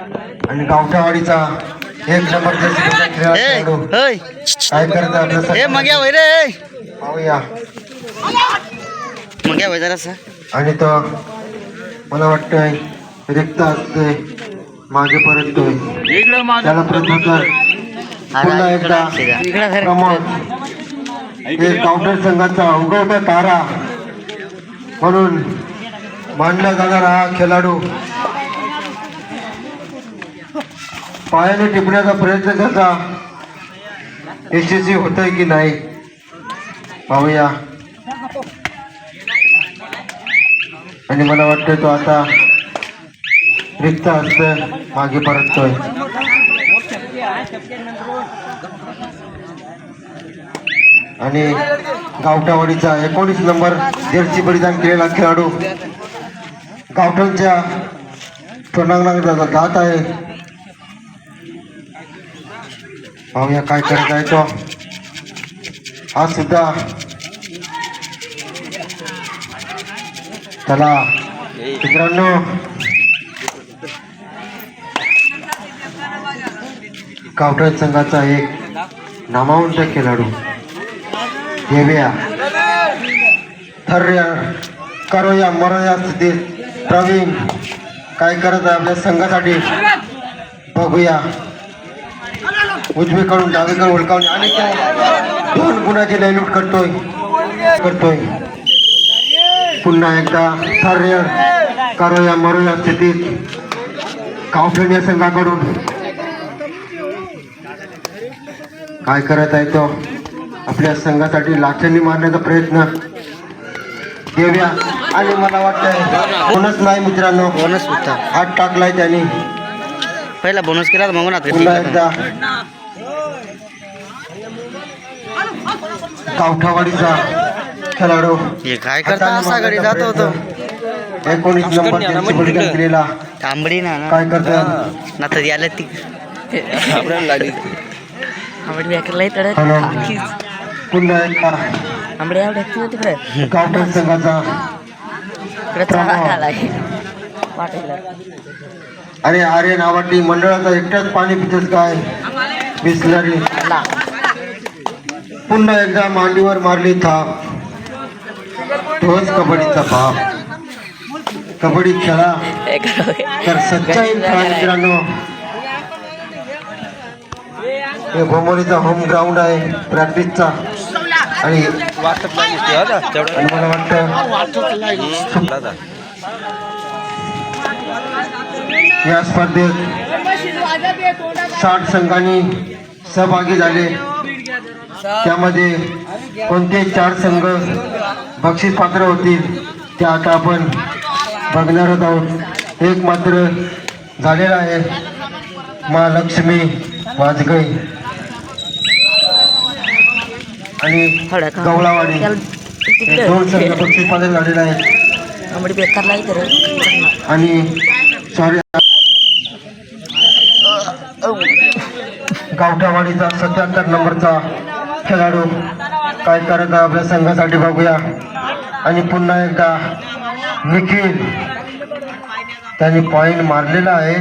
आणि गावठावाडीचा एक खेळाडू. काय करत आपलं मग या पाहूया. मग या जरासा. आणि तो मला वाटतंय रिक्त असतोय मागे परततोय. त्याला प्रत्युत्तर पुन्हा एकदा प्रमोद काउंटर संघाचा उगवता तारा म्हणून मानला जाणारा हा खेळाडू पायाने टिपण्याचा प्रयत्न करता. यशस्वी होतोय की नाही? पाहूया. आणि मला वाटतं तो आता रिक्त असतं मागे परततोय. आणि गावठावाडीचा एकोणीस नंबर जर्सी परिधान केलेला खेळाडू गावठांच्या टोर्नांगणात जात आहे. पाहूया काय करत आहे तो. हा सुद्धा. चला मित्रांनो. कावठा संघाचा एक नामावंत खेळाडू. देव्या. थर्य करूया मरोया स्थितीत प्रवीण. काय करत आहे आपल्या संघासाठी? बघूया. उजवीकडून डावीकडे हुडकावणे आणि दोन गुणाची लयलूट करतोय. करतोय. पुन्हा एकदा थर्य करोया मरोया स्थितीत. कावठण या संघाकडून. काय करत आहे तो? आपल्या संघासाठी लाचणी मारण्याचा प्रयत्न. देऊया आणि मला वाटतंय कोणच नाही मित्रांनो. बोनस होता. हात टाकलाय त्यांनी. पहिला बोनस केला तर मग पुन्हा एकदा. गावठावाडीचा खेळाडू. काय करता? असा घरी जातो होतो. एकोणीस नंबर त्यांची केलेला तांबडी ना काय करतोय? ना तर याला ती. आंबडी बॅकरला तडक. हॅलो. पुन्हा एकदा. आंबडी एवढ्या ती तिकडे? गावठाण संघाचा इकडे चाला आलाय वाटेला. अरे अरे नावाटी मंडळाचा एकटाच पाणी पितेस काय? बिस्लरी. पुन्हा एकदा मांडीवर मारली थाप. तोच कबड्डीचा बाप कबड्डी खेळा. तर सच्चाई मित्रांनो हे भोमोरीचा होम ग्राउंड आहे प्रॅक्टिसचा आणि आणि मला वाटतं या स्पर्धेत साठ संघांनी सहभागी झाले. त्यामध्ये कोणते चार संघ बक्षीस पात्र होतील ते आता आपण बघणारच आहोत. एक मात्र झालेला आहे. महालक्ष्मी वाजगई आणि गवळावाडी. दोन संघ बक्षीस पात्र झालेला आहे आणि सॉरी. गावठावाडीचा सत्याहत्तर नंबरचा खेळाडू काय करत आहे आपल्या संघासाठी बघूया. आणि पुन्हा एकदा निखिल त्यांनी पॉईंट मारलेला आहे.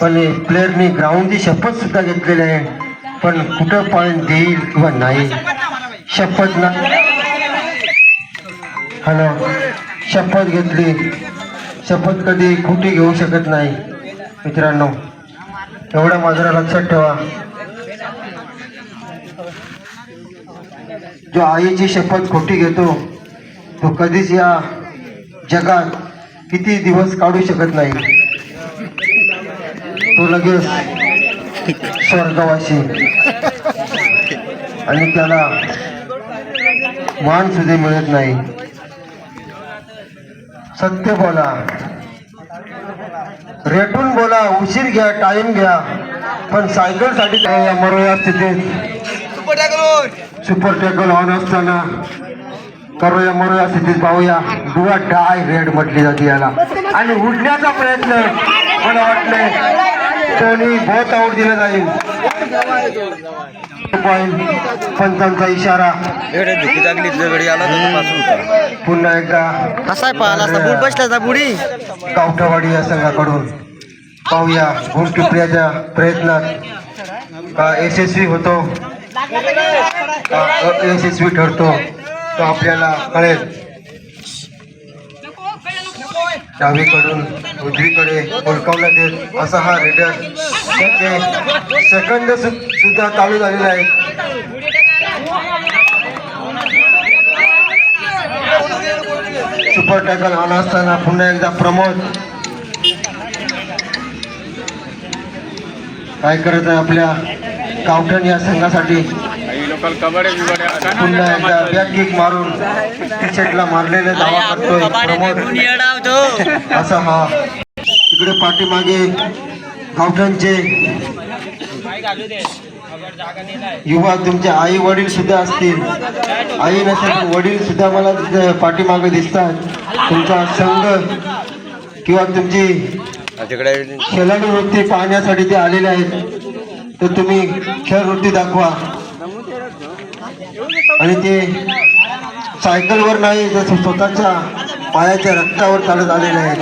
पण प्लेअरनी ग्राउंडची शपथ सुद्धा घेतलेली आहे. पण कुठं पॉईंट देईल किंवा नाही? शपथ ना हॅलो. शपथ घेतली. शपथ कधी खोटी घेऊ शकत नाही. मित्रांनो एवढं मात्र लक्षात ठेवा. जो आईची शपथ खोटी घेतो तो कधीच या जगात किती दिवस काढू शकत नाही. तो लगेच स्वर्गवासी. आणि त्याला मान सुद्धा मिळत नाही. सत्य बोला. रेटून बोला उशीर घ्या टाइम घ्या पण सायकलसाठी मरोया स्थितीत. सुपर टॅकल ऑन असताना करूया मरूया स्थितीत पाहूया. दुवा डाय रेड म्हटली जाते याला. आणि उडण्याचा प्रयत्न मला वाटलंय टोनी बहुत आऊट दिला जाईल. पॉईंट पंचांचा इशारा. पुन्हा एकदा. कसा पाहिला बसला बुडी. गावठावाडी या संघाकडून. पाहूया गुणटिपण्याच्या प्रयत्नात. यशस्वी होतो? यशस्वी अयशस्वी ठरतो तो आपल्याला कळेल. डावीकडून उजवीकडे ओळखवला देत असा हा रेडर त्याचे सेकंड सुद्धा चालू झालेलं आहे. सुपर टॅकल आला असताना पुन्हा एकदा प्रमोद. काय करत आहे आपल्या गावठण या संघासाठी पुन्हा एकदा बॅक किक मारून टी शर्टला मारलेला दावा करतोय प्रमोद. असा हा. इकडे पाठीमागे गावठणचे युवा तुमचे आई वडील सुद्धा असतील. आई नसेल वडील सुद्धा मला पाठीमागे दिसतात. तुमचा संघ किंवा तुमची खेळाडू वृत्ती पाहण्यासाठी ते आलेले आहेत. तर तुम्ही खेळ वृत्ती दाखवा. आणि ते सायकलवर नाही तर स्वतःच्या पायाच्या रक्तावर चालत आलेले आहेत.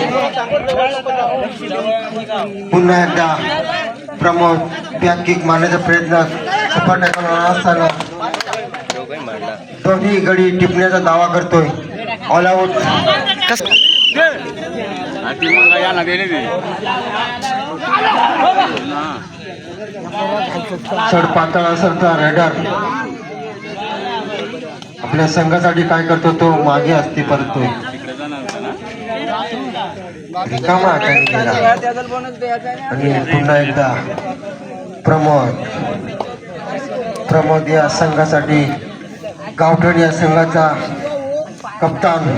पुन्हा एकदा प्रमोद बॅक किक मारण्याचा प्रयत्न सपाट्याकडून असताना दोन्ही गडी टिपण्याचा दावा करतोय. ऑल दिली ती चढ पातळ असरचा रेडर आपल्या संघासाठी काय करतो तो? मागे असते परतोय रिकामा आणि पुन्हा एकदा प्रमोद. प्रमोद या संघासाठी गावठण या संघाचा कप्तान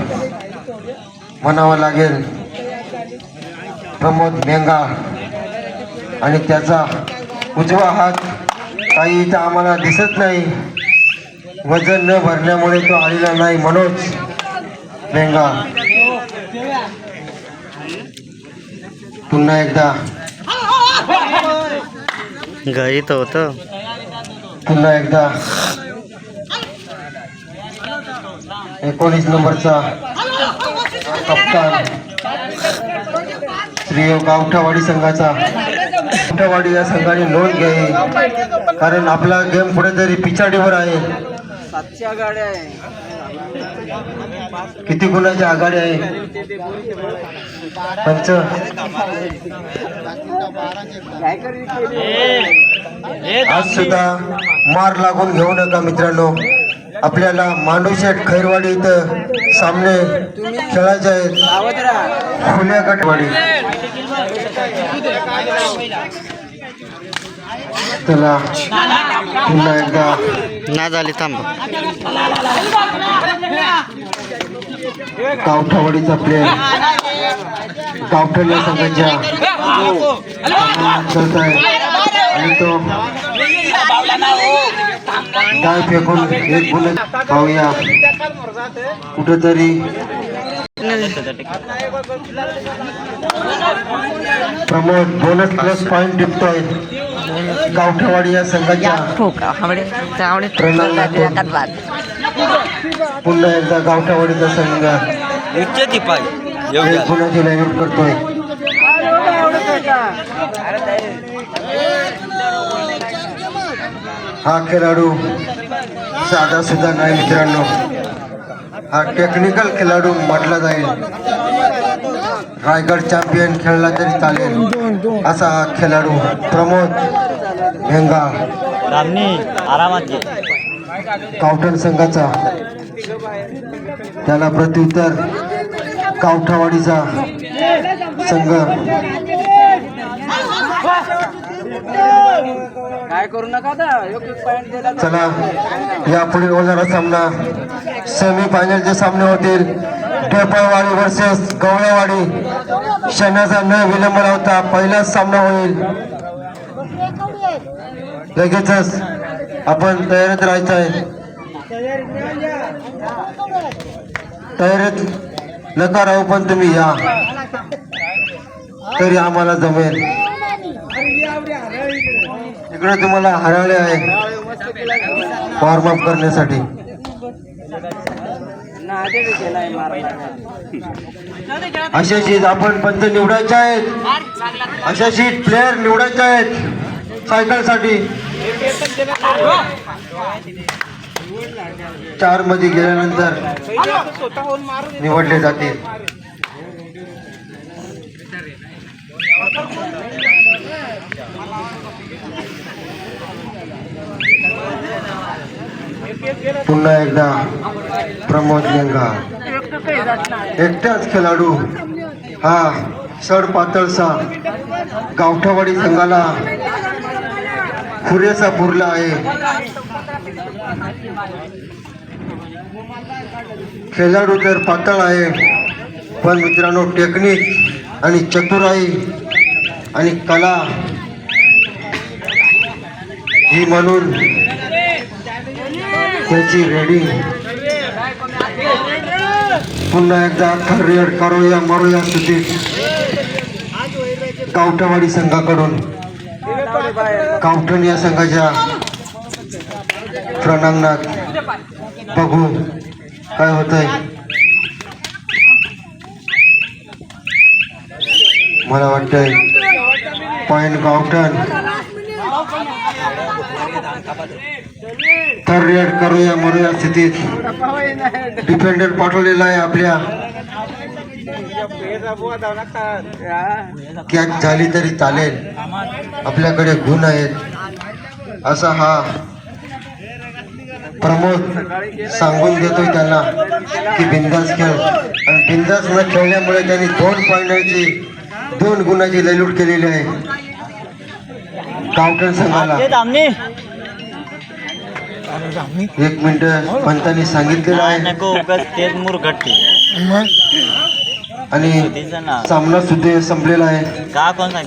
म्हणावा लागेल. प्रमोद मेंगा. आणि त्याचा उजवा हात काही इथं आम्हाला दिसत नाही. वजन न भरल्यामुळे तो आलेला नाही मनोज. मेंगा पुन्हा एकदा. घरी तर होतं. पुन्हा एकदा. एकोणीस नंबरचा कप्तान. श्री गावठावाडी संघाचा. गावठावाडी या संघाने नोंद घ्यावी. कारण आपला गेम कुठेतरी पिछाडीवर आहे. किती गुणाची आघाडी आहे. पंच. आज सुद्धा मार लागून घेऊ नका मित्रांनो. आपल्याला मांडूशेठ खैरवाडी इथं. सामने खेळायचे आहेत. खुल्या गटवाडी चला पुन्हा एकदा. ना झाली थांब. गावठावाडीचा प्लेअर गावठण या संघाच्या करत आहे आणि तो फेकून एक गुण पाहूया. कुठेतरी प्रमोद बोनस प्लस पॉइंट टिपतोय गावठेवाडी या संघाच्या. बाद पुन्हा एकदा गावठेवाडीचा संघ. गुणाची लाईन करतोय. हा खेळाडू साधा सुद्धा नाही मित्रांनो. हा टेक्निकल खेळाडू म्हटला जाईल. रायगड चॅम्पियन खेळला तरी चालेल. असा हा खेळाडू प्रमोद भेंगा. आरामात कावठण संघाचा. त्याला प्रत्युत्तर कावठावाडीचा संघ. काय करू नका चला यापुढे होणारा सामना. सेमी फायनलचे सामने होतील टेपळवाडी वर्सेस गवळेवाडी. क्षणाचा न विलंब लावता पहिलाच सामना होईल. लगेचच आपण तयारीत राहायचं आहे तयारीत नका राहू पण तुम्ही या. तरी आम्हाला जमेल. इकडे तुम्हाला हरवले आहे. वॉर्मअप करण्यासाठी. अशा शीट आपण पंच निवडायचे आहेत. अशा शीट प्लेअर निवडायचे आहेत. सायकलसाठी. चारमध्ये गेल्यानंतर निवडले जातील. पुन्हा एकदा प्रमोद लेंगा एकटाच खेळाडू. हा सड पातळसा गावठावाडी संघाला पुरेसा पुरला आहे. खेळाडू तर पातळ आहे पण मित्रांनो टेक्निक आणि चतुराई आणि कला ही म्हणून त्याची रेडिंग पुन्हा एकदा थर्ड करूया मारूया स्थितीत गावठावाडी संघाकडून. कावठण या संघाच्या प्रणांगणात. बघू काय होतंय. मला वाटतंय पॉईंट गावठण. थर्ड रेड करूया मरूया स्थितीत डिफेंडर पाठवलेला आहे आपल्या. कॅच झाली तरी चालेल. आपल्याकडे गुण आहेत. असा हा प्रमोद सांगून देतोय त्यांना की बिंदास खेळ. आणि बिंदास न खेळल्यामुळे त्यांनी दोन पॉईंटची दोन गुणाची ललूट केलेली आहे. गावठण संघाला एक मिनिट पंतांनी सांगितलेलं आहे. नको उगाच तेच मुरगट्टी. आणि सामना सुद्धा संपलेला आहे. का कोण